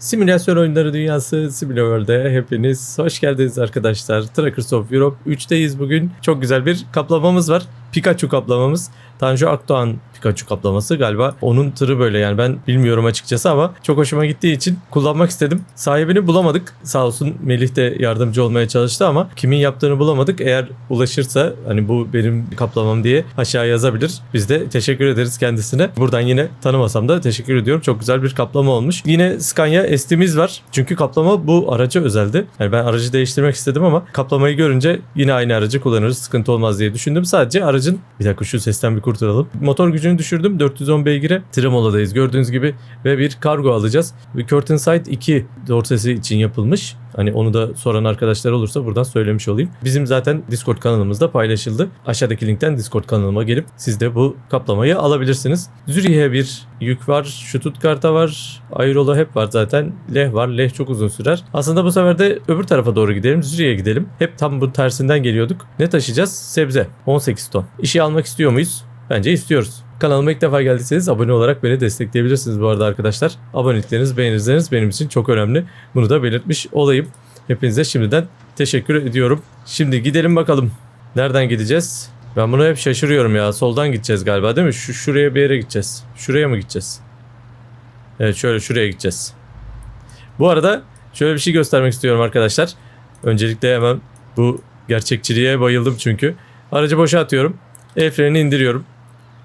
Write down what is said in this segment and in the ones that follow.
Simülasyon oyunları dünyası Simülaworld'e hepiniz hoş geldiniz arkadaşlar. Trackers of Europe 3'teyiz bugün. Çok güzel bir kaplamamız var. Pikachu kaplamamız. Tanju Akdoğan Pikachu kaplaması galiba. Onun tırı böyle yani ben bilmiyorum açıkçası ama çok hoşuma gittiği için kullanmak istedim. Sahibini bulamadık. Sağ olsun Melih de yardımcı olmaya çalıştı ama kimin yaptığını bulamadık. Eğer ulaşırsa hani bu benim kaplamam diye aşağı yazabilir. Biz de teşekkür ederiz kendisine. Buradan yine tanımasam da teşekkür ediyorum. Çok güzel bir kaplama olmuş. Yine Scania ST'miz var. Çünkü kaplama bu araca özeldi. Yani ben aracı değiştirmek istedim ama kaplamayı görünce yine aynı aracı kullanırız. Sıkıntı olmaz diye düşündüm. Sadece aracın bir dakika şu sesten bir kurtulalım. Motor gücünü düşürdüm. 410 beygire. Tremolo'dayız gördüğünüz gibi ve bir kargo alacağız. Curtain Sight 2 dorsesi için yapılmış. Hani onu da soran arkadaşlar olursa buradan söylemiş olayım. Bizim zaten Discord kanalımızda paylaşıldı. Aşağıdaki linkten Discord kanalıma gelip siz de bu kaplamayı alabilirsiniz. Zürih'e bir yük var. Stuttgart'a var. Ayrola hep var zaten. Leh var. Leh çok uzun sürer. Aslında bu sefer de öbür tarafa doğru gidelim. Zürih'e gidelim. Hep tam bu tersinden geliyorduk. Ne taşıyacağız? Sebze. 18 ton. İşi almak istiyor muyuz? Bence istiyoruz. Kanalıma ilk defa geldiyseniz abone olarak beni destekleyebilirsiniz bu arada arkadaşlar. Abonelikleriniz, beğenileriniz benim için çok önemli. Bunu da belirtmiş olayım. Hepinize şimdiden teşekkür ediyorum. Şimdi gidelim bakalım. Nereden gideceğiz? Ben bunu hep şaşırıyorum ya. Soldan gideceğiz galiba değil mi? Şu şuraya bir yere gideceğiz. Şuraya mı gideceğiz? Evet şöyle şuraya gideceğiz. Bu arada şöyle bir şey göstermek istiyorum arkadaşlar. Öncelikle hemen bu gerçekçiliğe bayıldım çünkü. Aracı boşa atıyorum. El frenini indiriyorum.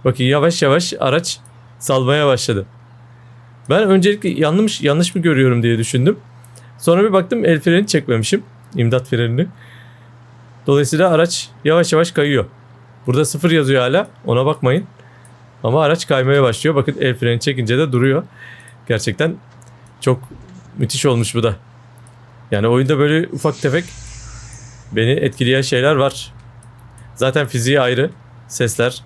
Bakın yavaş yavaş araç salmaya başladı. Ben öncelikle yanlış yanlış mı görüyorum diye düşündüm. Sonra bir baktım el freni çekmemişim. İmdat frenini. Dolayısıyla araç yavaş yavaş kayıyor. Burada sıfır yazıyor hala. Ona bakmayın. Ama araç kaymaya başlıyor. Bakın el freni çekince de duruyor. Gerçekten çok müthiş olmuş bu da. Yani oyunda böyle ufak tefek beni etkileyen şeyler var. Zaten fiziği ayrı. Sesler.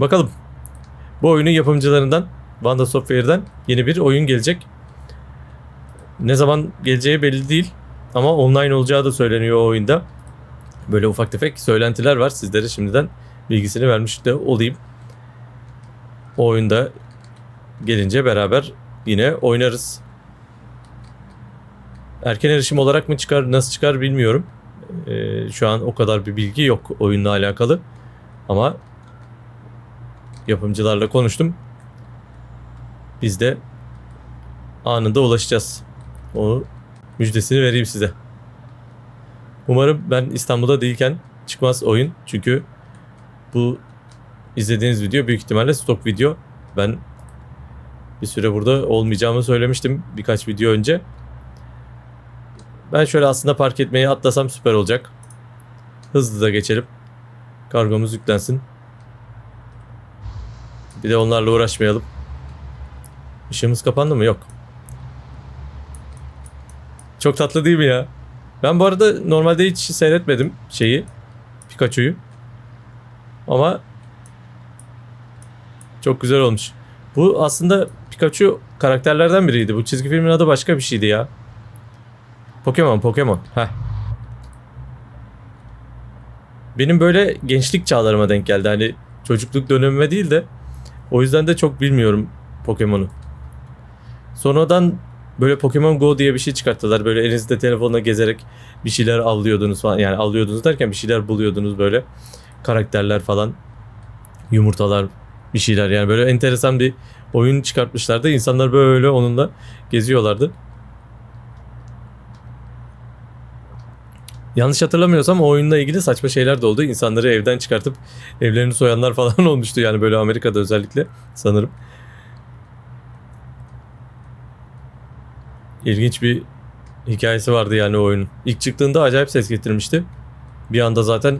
Bakalım. Bu oyunun yapımcılarından Vanda Software'den yeni bir oyun gelecek. Ne zaman geleceği belli değil. Ama online olacağı da söyleniyor o oyunda. Böyle ufak tefek söylentiler var. Sizlere şimdiden bilgisini vermiş de olayım. O oyunda gelince beraber yine oynarız. Erken erişim olarak mı çıkar, nasıl çıkar bilmiyorum. Ee, şu an o kadar bir bilgi yok oyunla alakalı. Ama yapımcılarla konuştum. Biz de anında ulaşacağız. O müjdesini vereyim size. Umarım ben İstanbul'da değilken çıkmaz oyun. Çünkü bu izlediğiniz video büyük ihtimalle stok video. Ben bir süre burada olmayacağımı söylemiştim birkaç video önce. Ben şöyle aslında park etmeyi atlasam süper olacak. Hızlı da geçelim. Kargomuz yüklensin. Bir de onlarla uğraşmayalım. Işığımız kapandı mı? Yok. Çok tatlı değil mi ya? Ben bu arada normalde hiç seyretmedim şeyi. Pikachu'yu. Ama çok güzel olmuş. Bu aslında Pikachu karakterlerden biriydi. Bu çizgi filmin adı başka bir şeydi ya. Pokemon, Pokemon. Heh. Benim böyle gençlik çağlarıma denk geldi. Hani çocukluk dönemime değil de o yüzden de çok bilmiyorum Pokemon'u. Sonradan böyle Pokemon Go diye bir şey çıkarttılar. Böyle elinizde telefonla gezerek bir şeyler avlıyordunuz falan. Yani avlıyordunuz derken bir şeyler buluyordunuz böyle. Karakterler falan. Yumurtalar bir şeyler yani böyle enteresan bir oyun çıkartmışlardı. İnsanlar böyle onunla geziyorlardı. Yanlış hatırlamıyorsam o oyunla ilgili saçma şeyler de oldu. İnsanları evden çıkartıp evlerini soyanlar falan olmuştu yani böyle Amerika'da özellikle sanırım. İlginç bir hikayesi vardı yani o oyunun. İlk çıktığında acayip ses getirmişti. Bir anda zaten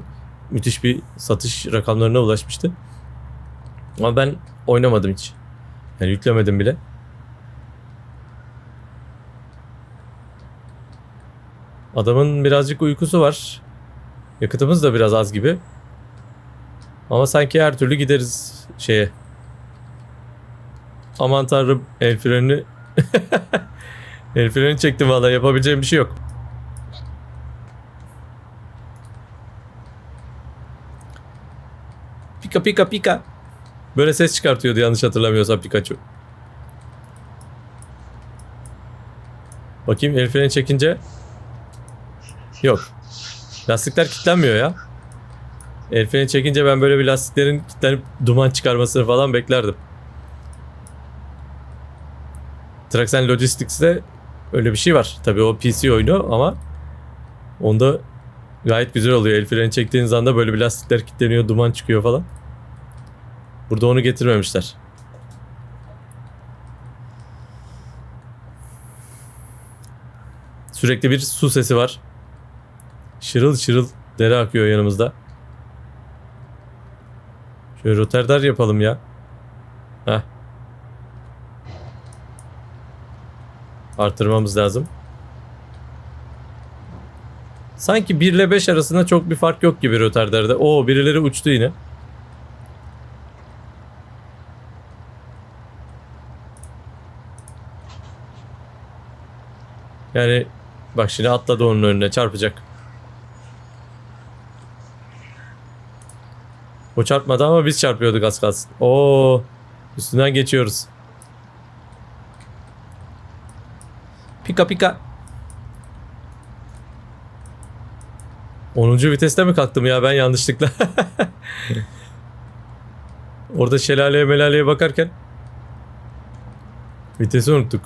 müthiş bir satış rakamlarına ulaşmıştı. Ama ben oynamadım hiç. Yani yüklemedim bile. Adamın birazcık uykusu var. Yakıtımız da biraz az gibi. Ama sanki her türlü gideriz şeye. Aman tanrım el freni. el freni çektim valla yapabileceğim bir şey yok. Pika pika pika. Böyle ses çıkartıyordu yanlış hatırlamıyorsam Pikachu. Bakayım el freni çekince Yok. Lastikler kilitlenmiyor ya. El freni çekince ben böyle bir lastiklerin kilitlenip duman çıkarmasını falan beklerdim. Traxxen Logistics'te öyle bir şey var. Tabii o PC oyunu ama onda gayet güzel oluyor. El freni çektiğiniz anda böyle bir lastikler kilitleniyor, duman çıkıyor falan. Burada onu getirmemişler. Sürekli bir su sesi var. Şırıl şırıl dere akıyor yanımızda. Şöyle roterdar yapalım ya. Heh. Artırmamız lazım. Sanki 1 ile 5 arasında çok bir fark yok gibi rotardarda. Oo birileri uçtu yine. Yani bak şimdi atladı onun önüne çarpacak. O çarpmadı ama biz çarpıyorduk az kalsın. Oo üstünden geçiyoruz. Pika pika. 10. viteste mi kalktım ya ben yanlışlıkla. Orada şelaleye melaleye bakarken vitesi unuttuk.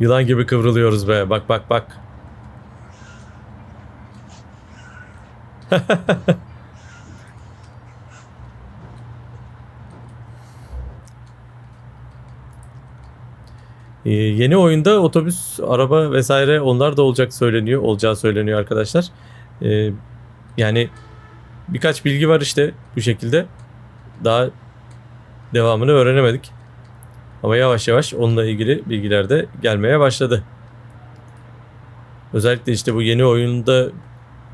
Yılan gibi kıvrılıyoruz be. Bak bak bak. Ee, yeni oyunda otobüs, araba vesaire onlar da olacak söyleniyor, olacağı söyleniyor arkadaşlar. Ee, yani birkaç bilgi var işte bu şekilde. Daha devamını öğrenemedik. Ama yavaş yavaş onunla ilgili bilgiler de gelmeye başladı. Özellikle işte bu yeni oyunda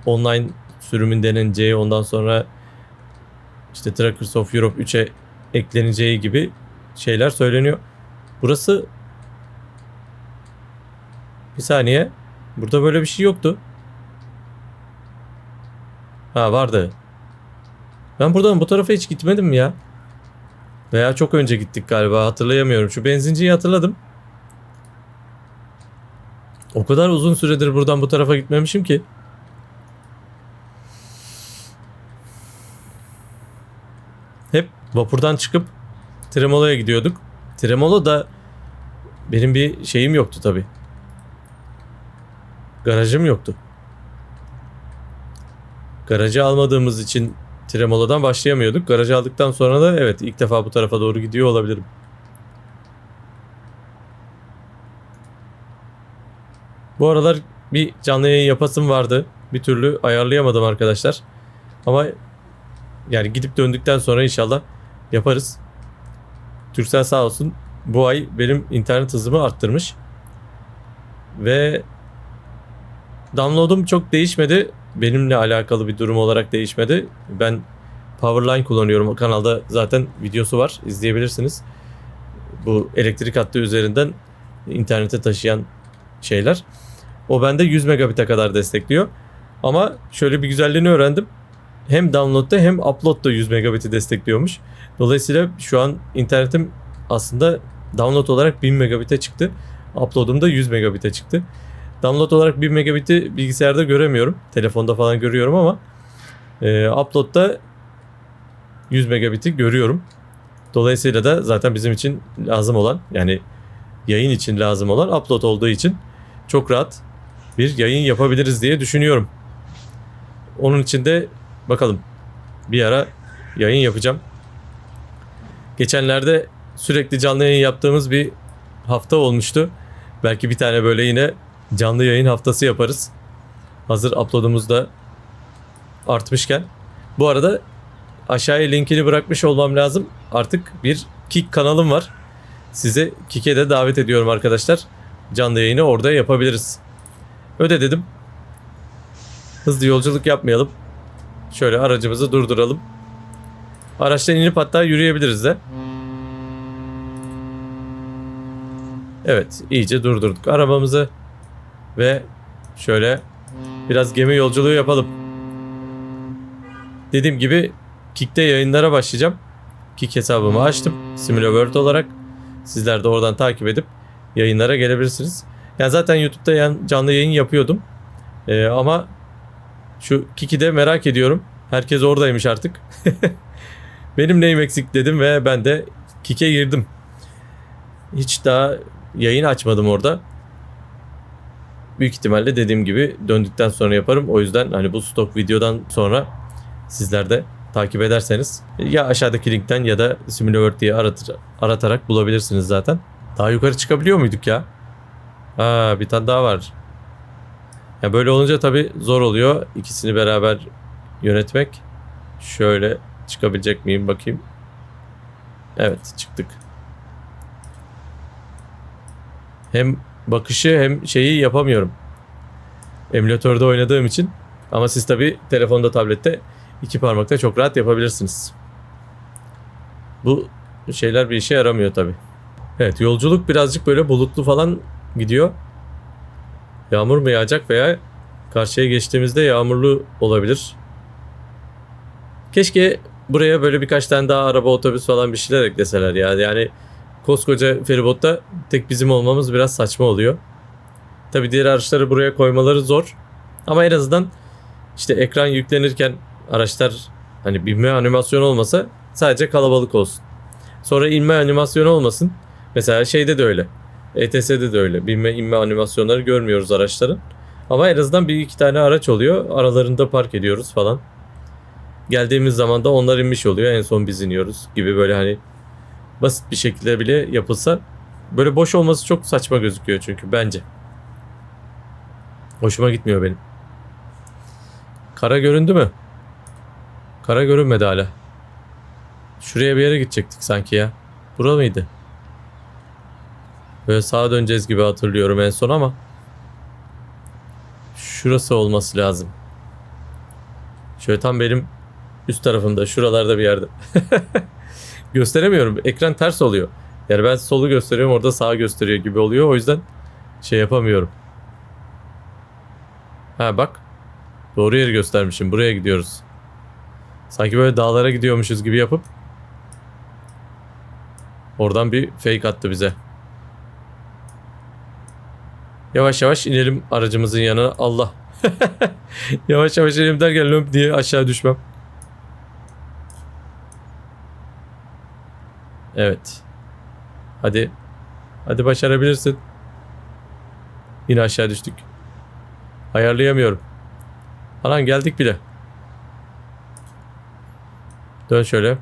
online sürümün deneneceği ondan sonra işte Trackers of Europe 3'e ekleneceği gibi şeyler söyleniyor. Burası bir saniye. Burada böyle bir şey yoktu. Ha vardı. Ben buradan bu tarafa hiç gitmedim ya? Veya çok önce gittik galiba hatırlayamıyorum. Şu benzinciyi hatırladım. O kadar uzun süredir buradan bu tarafa gitmemişim ki. Hep vapurdan çıkıp Tremolo'ya gidiyorduk. Tremolo da benim bir şeyim yoktu tabi. Garajım yoktu. Garajı almadığımız için Tremolo'dan başlayamıyorduk. Garajı aldıktan sonra da evet ilk defa bu tarafa doğru gidiyor olabilirim. Bu aralar bir canlı yayın yapasım vardı. Bir türlü ayarlayamadım arkadaşlar. Ama yani gidip döndükten sonra inşallah yaparız. Türksel sağ olsun bu ay benim internet hızımı arttırmış. Ve download'um çok değişmedi. Benimle alakalı bir durum olarak değişmedi. Ben Powerline kullanıyorum. O kanalda zaten videosu var. İzleyebilirsiniz. Bu elektrik hattı üzerinden internete taşıyan şeyler. O bende 100 megabit'e kadar destekliyor. Ama şöyle bir güzelliğini öğrendim. Hem download'da hem upload'da 100 megabit'i destekliyormuş. Dolayısıyla şu an internetim aslında download olarak 1000 megabit'e çıktı. Upload'um da 100 megabit'e çıktı. Download olarak 1 megabit'i bilgisayarda göremiyorum. Telefonda falan görüyorum ama e, upload'da 100 megabit'i görüyorum. Dolayısıyla da zaten bizim için lazım olan yani yayın için lazım olan upload olduğu için çok rahat bir yayın yapabiliriz diye düşünüyorum. Onun için de bakalım bir ara yayın yapacağım. Geçenlerde sürekli canlı yayın yaptığımız bir hafta olmuştu. Belki bir tane böyle yine canlı yayın haftası yaparız. Hazır upload'umuz da artmışken. Bu arada aşağıya linkini bırakmış olmam lazım. Artık bir Kik kanalım var. Size Kik'e de davet ediyorum arkadaşlar. Canlı yayını orada yapabiliriz. Öde dedim. Hızlı yolculuk yapmayalım. Şöyle aracımızı durduralım. Araçtan inip hatta yürüyebiliriz de. Evet iyice durdurduk arabamızı. Ve şöyle biraz gemi yolculuğu yapalım. Dediğim gibi Kik'te yayınlara başlayacağım. Kik hesabımı açtım. Simula World olarak. Sizler de oradan takip edip yayınlara gelebilirsiniz. Yani zaten YouTube'da canlı yayın yapıyordum. Ee, ama şu Kiki'de merak ediyorum. Herkes oradaymış artık. Benim neyim eksik dedim ve ben de Kik'e girdim. Hiç daha yayın açmadım orada. Büyük ihtimalle dediğim gibi döndükten sonra yaparım. O yüzden hani bu stok videodan sonra sizler de takip ederseniz ya aşağıdaki linkten ya da Simulword diye aratır, aratarak bulabilirsiniz zaten. Daha yukarı çıkabiliyor muyduk ya? Ha bir tane daha var. Ya böyle olunca tabii zor oluyor. İkisini beraber yönetmek. Şöyle çıkabilecek miyim bakayım. Evet çıktık. Hem bakışı hem şeyi yapamıyorum. Emülatörde oynadığım için. Ama siz tabii telefonda tablette iki parmakta çok rahat yapabilirsiniz. Bu şeyler bir işe yaramıyor tabii. Evet yolculuk birazcık böyle bulutlu falan gidiyor. Yağmur mu yağacak veya karşıya geçtiğimizde yağmurlu olabilir. Keşke buraya böyle birkaç tane daha araba otobüs falan bir şeyler ekleseler ya. Yani koskoca feribotta tek bizim olmamız biraz saçma oluyor. Tabi diğer araçları buraya koymaları zor. Ama en azından işte ekran yüklenirken araçlar hani binme animasyonu olmasa sadece kalabalık olsun. Sonra inme animasyonu olmasın. Mesela şeyde de öyle. ETS'de de öyle. Binme inme animasyonları görmüyoruz araçların. Ama en azından bir iki tane araç oluyor. Aralarında park ediyoruz falan. Geldiğimiz zaman da onlar inmiş oluyor. En son biz iniyoruz gibi böyle hani basit bir şekilde bile yapılsa böyle boş olması çok saçma gözüküyor çünkü bence. Hoşuma gitmiyor benim. Kara göründü mü? Kara görünmedi hala. Şuraya bir yere gidecektik sanki ya. Bura mıydı? Böyle sağa döneceğiz gibi hatırlıyorum en son ama. Şurası olması lazım. Şöyle tam benim üst tarafımda şuralarda bir yerde. Gösteremiyorum. Ekran ters oluyor. Yani ben solu gösteriyorum orada sağa gösteriyor gibi oluyor. O yüzden şey yapamıyorum. Ha bak. Doğru yeri göstermişim. Buraya gidiyoruz. Sanki böyle dağlara gidiyormuşuz gibi yapıp oradan bir fake attı bize. Yavaş yavaş inelim aracımızın yanına. Allah. yavaş yavaş inelim derken lömp diye aşağı düşmem. Evet. Hadi. Hadi başarabilirsin. Yine aşağı düştük. Ayarlayamıyorum. Alan geldik bile. Dön şöyle.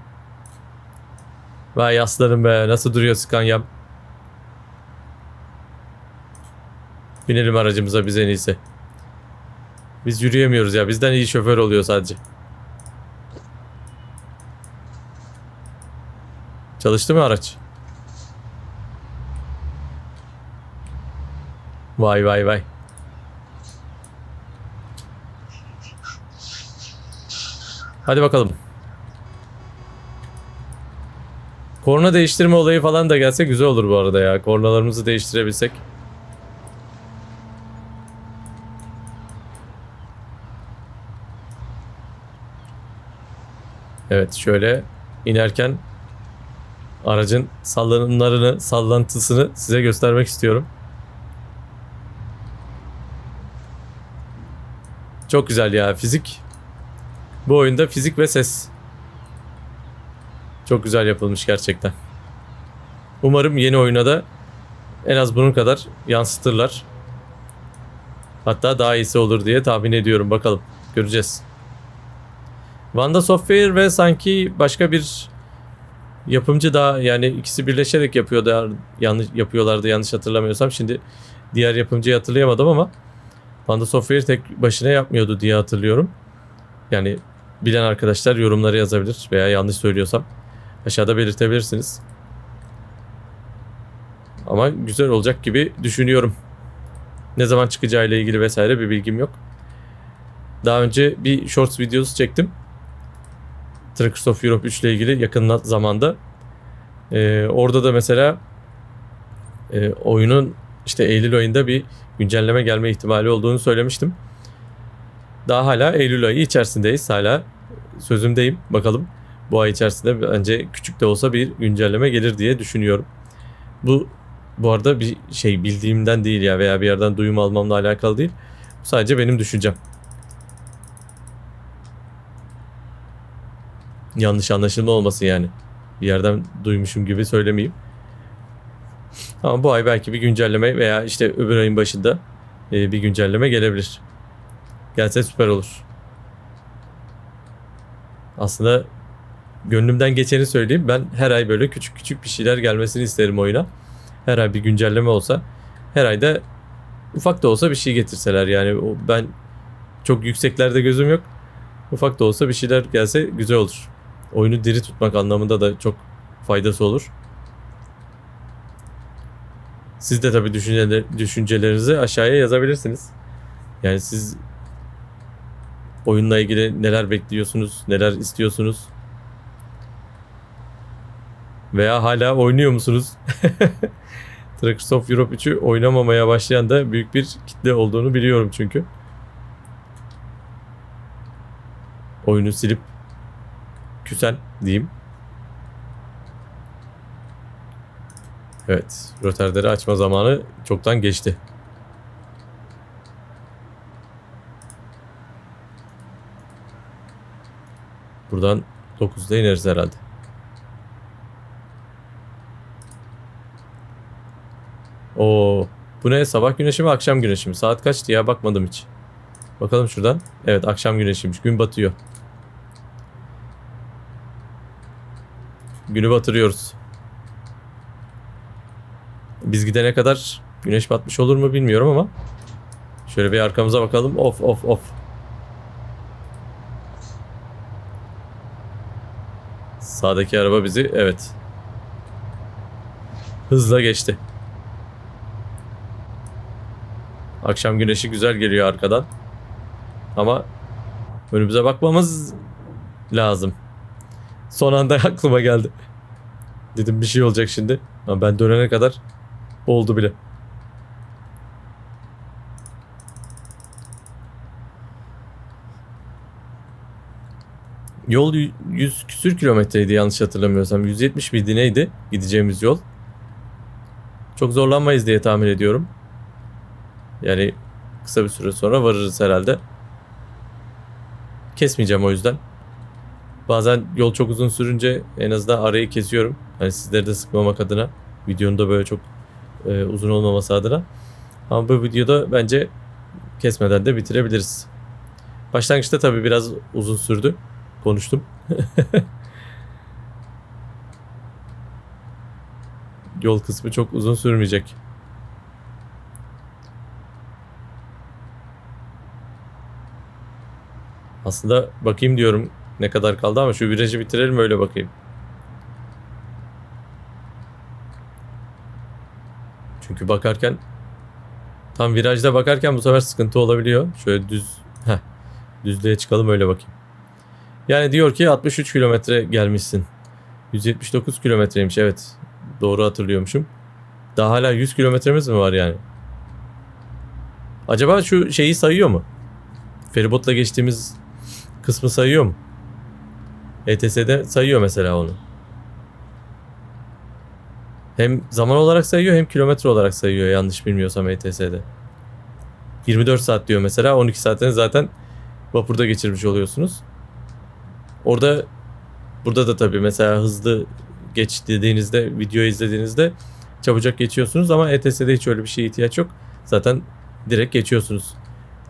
Vay aslanım be. Nasıl duruyor Scania'm. Binelim aracımıza biz en iyisi. Biz yürüyemiyoruz ya. Bizden iyi şoför oluyor sadece. Çalıştı mı araç? Vay vay vay. Hadi bakalım. Korna değiştirme olayı falan da gelse güzel olur bu arada ya. Kornalarımızı değiştirebilsek. Evet şöyle inerken aracın sallanımlarını, sallantısını size göstermek istiyorum. Çok güzel ya fizik. Bu oyunda fizik ve ses. Çok güzel yapılmış gerçekten. Umarım yeni oyuna da en az bunun kadar yansıtırlar. Hatta daha iyisi olur diye tahmin ediyorum. Bakalım. Göreceğiz. Vanda Software ve sanki başka bir yapımcı daha yani ikisi birleşerek yapıyordu yanlış yapıyorlardı yanlış hatırlamıyorsam. Şimdi diğer yapımcıyı hatırlayamadım ama Vanda Software tek başına yapmıyordu diye hatırlıyorum. Yani bilen arkadaşlar yorumları yazabilir veya yanlış söylüyorsam aşağıda belirtebilirsiniz. Ama güzel olacak gibi düşünüyorum. Ne zaman çıkacağı ile ilgili vesaire bir bilgim yok. Daha önce bir shorts videosu çektim. Truckers of Europe 3 ile ilgili yakın zamanda. Ee, orada da mesela e, oyunun işte Eylül ayında bir güncelleme gelme ihtimali olduğunu söylemiştim. Daha hala Eylül ayı içerisindeyiz. Hala sözümdeyim. Bakalım bu ay içerisinde bence küçük de olsa bir güncelleme gelir diye düşünüyorum. Bu bu arada bir şey bildiğimden değil ya veya bir yerden duyum almamla alakalı değil. Sadece benim düşüncem. Yanlış anlaşılma olmasın yani. Bir yerden duymuşum gibi söylemeyeyim. Ama bu ay belki bir güncelleme veya işte öbür ayın başında e, bir güncelleme gelebilir. Gelse süper olur. Aslında gönlümden geçeni söyleyeyim. Ben her ay böyle küçük küçük bir şeyler gelmesini isterim oyuna. Her ay bir güncelleme olsa. Her ayda ufak da olsa bir şey getirseler yani ben çok yükseklerde gözüm yok. Ufak da olsa bir şeyler gelse güzel olur. Oyunu diri tutmak anlamında da çok faydası olur. Siz de tabii düşünceler, düşüncelerinizi aşağıya yazabilirsiniz. Yani siz oyunla ilgili neler bekliyorsunuz, neler istiyorsunuz? Veya hala oynuyor musunuz? Trackers of Europe 3'ü oynamamaya başlayan da büyük bir kitle olduğunu biliyorum çünkü. Oyunu silip küsen diyeyim. Evet, roterleri açma zamanı çoktan geçti. Buradan 9'da ineriz herhalde. Oo, bu ne? Sabah güneşi mi, akşam güneşi mi? Saat kaçtı ya? Bakmadım hiç. Bakalım şuradan. Evet, akşam güneşiymiş. Gün batıyor. Günü batırıyoruz. Biz gidene kadar güneş batmış olur mu bilmiyorum ama şöyle bir arkamıza bakalım. Of of of. Sağdaki araba bizi evet hızla geçti. Akşam güneşi güzel geliyor arkadan. Ama önümüze bakmamız lazım. Son anda aklıma geldi. Dedim bir şey olacak şimdi. Ama ben dönene kadar oldu bile. Yol y- 100 küsür kilometreydi yanlış hatırlamıyorsam. 170 miydi neydi gideceğimiz yol? Çok zorlanmayız diye tahmin ediyorum. Yani kısa bir süre sonra varırız herhalde. Kesmeyeceğim o yüzden. Bazen yol çok uzun sürünce en azından arayı kesiyorum. Hani sizleri de sıkmamak adına. Videonun da böyle çok e, uzun olmaması adına. Ama bu videoda bence kesmeden de bitirebiliriz. Başlangıçta tabii biraz uzun sürdü. Konuştum. Yol kısmı çok uzun sürmeyecek. Aslında bakayım diyorum ne kadar kaldı ama şu virajı bitirelim öyle bakayım. Çünkü bakarken tam virajda bakarken bu sefer sıkıntı olabiliyor. Şöyle düz heh, düzlüğe çıkalım öyle bakayım. Yani diyor ki 63 kilometre gelmişsin. 179 kilometreymiş evet. Doğru hatırlıyormuşum. Daha hala 100 kilometremiz mi var yani? Acaba şu şeyi sayıyor mu? Feribotla geçtiğimiz kısmı sayıyor mu? ETS'de sayıyor mesela onu. Hem zaman olarak sayıyor hem kilometre olarak sayıyor yanlış bilmiyorsam ETS'de. 24 saat diyor mesela 12 saatini zaten vapurda geçirmiş oluyorsunuz. Orada burada da tabii mesela hızlı geç dediğinizde video izlediğinizde çabucak geçiyorsunuz ama ETS'de hiç öyle bir şeye ihtiyaç yok. Zaten direkt geçiyorsunuz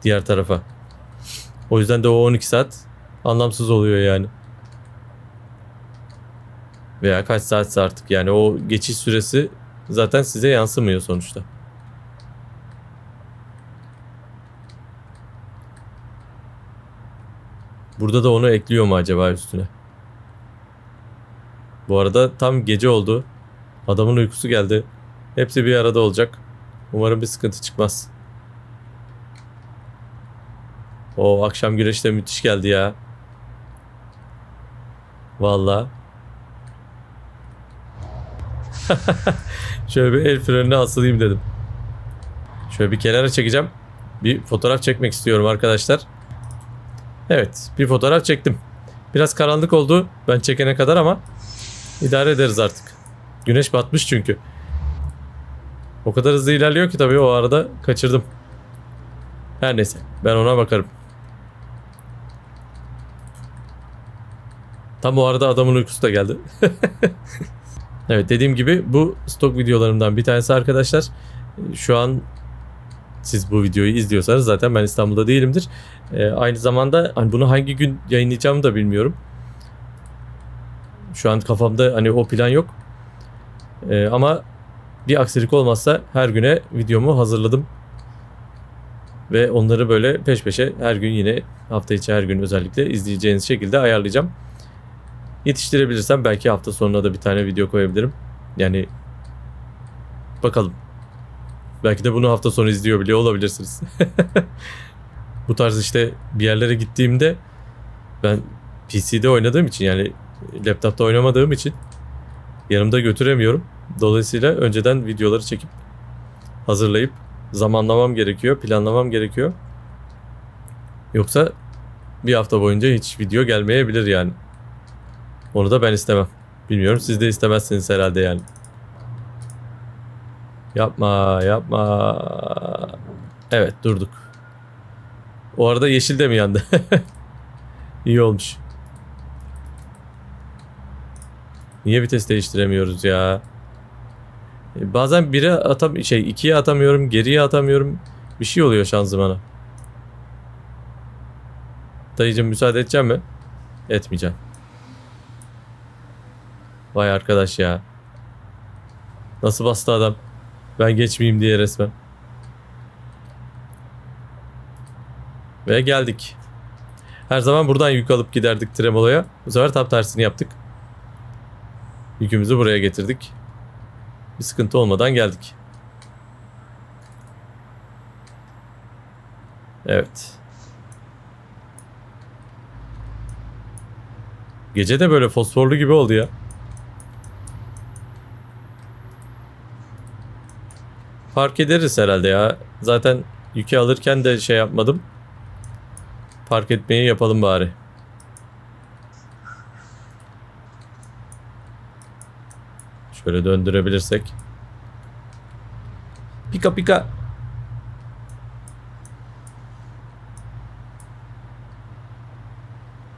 diğer tarafa. O yüzden de o 12 saat anlamsız oluyor yani. Veya kaç saatse artık yani o geçiş süresi zaten size yansımıyor sonuçta. Burada da onu ekliyor mu acaba üstüne? Bu arada tam gece oldu. Adamın uykusu geldi. Hepsi bir arada olacak. Umarım bir sıkıntı çıkmaz. O akşam güneşi de müthiş geldi ya. Vallahi. Şöyle bir el frenine asılayım dedim. Şöyle bir kenara çekeceğim. Bir fotoğraf çekmek istiyorum arkadaşlar. Evet bir fotoğraf çektim. Biraz karanlık oldu ben çekene kadar ama idare ederiz artık. Güneş batmış çünkü. O kadar hızlı ilerliyor ki tabii o arada kaçırdım. Her neyse ben ona bakarım. Tam o arada adamın uykusu da geldi. evet dediğim gibi bu stok videolarımdan bir tanesi arkadaşlar. Şu an siz bu videoyu izliyorsanız zaten ben İstanbul'da değilimdir. Ee, aynı zamanda hani bunu hangi gün yayınlayacağımı da bilmiyorum. Şu an kafamda hani o plan yok. Ee, ama bir aksilik olmazsa her güne videomu hazırladım. Ve onları böyle peş peşe her gün yine hafta içi her gün özellikle izleyeceğiniz şekilde ayarlayacağım. Yetiştirebilirsem belki hafta sonuna da bir tane video koyabilirim. Yani bakalım. Belki de bunu hafta sonu izliyor bile olabilirsiniz. Bu tarz işte bir yerlere gittiğimde ben PC'de oynadığım için yani laptopta oynamadığım için yanımda götüremiyorum. Dolayısıyla önceden videoları çekip hazırlayıp zamanlamam gerekiyor, planlamam gerekiyor. Yoksa bir hafta boyunca hiç video gelmeyebilir yani. Onu da ben istemem. Bilmiyorum siz de istemezsiniz herhalde yani. Yapma, yapma. Evet, durduk. O arada yeşil de mi yandı? İyi olmuş. Niye vites değiştiremiyoruz ya? E, Bazen bire atam şey ikiye atamıyorum, geriye atamıyorum. Bir şey oluyor şanzımana. Dayıcım müsaade edeceğim mi? Etmeyeceğim. Vay arkadaş ya. Nasıl bastı adam? Ben geçmeyeyim diye resmen. Ve geldik. Her zaman buradan yük alıp giderdik Tremolo'ya. Bu sefer tam tersini yaptık. Yükümüzü buraya getirdik. Bir sıkıntı olmadan geldik. Evet. Gece de böyle fosforlu gibi oldu ya. Fark ederiz herhalde ya. Zaten yükü alırken de şey yapmadım. Park etmeyi yapalım bari. Şöyle döndürebilirsek. Pika pika.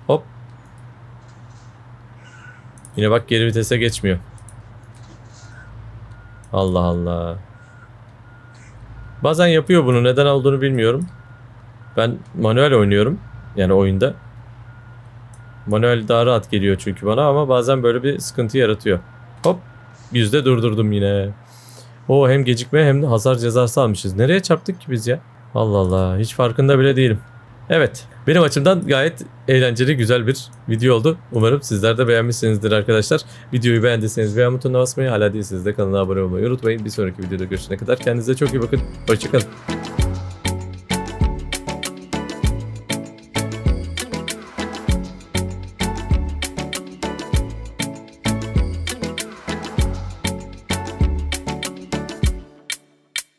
Hop. Yine bak geri vitese geçmiyor. Allah Allah. Bazen yapıyor bunu. Neden olduğunu bilmiyorum. Ben manuel oynuyorum. Yani oyunda. Manuel daha rahat geliyor çünkü bana ama bazen böyle bir sıkıntı yaratıyor. Hop. Yüzde durdurdum yine. O hem gecikme hem de hasar cezası almışız. Nereye çarptık ki biz ya? Allah Allah. Hiç farkında bile değilim. Evet. Benim açımdan gayet eğlenceli, güzel bir video oldu. Umarım sizler de beğenmişsinizdir arkadaşlar. Videoyu beğendiyseniz beğen butonuna basmayı, hala değilseniz de kanala abone olmayı unutmayın. Bir sonraki videoda görüşene kadar kendinize çok iyi bakın. Hoşçakalın.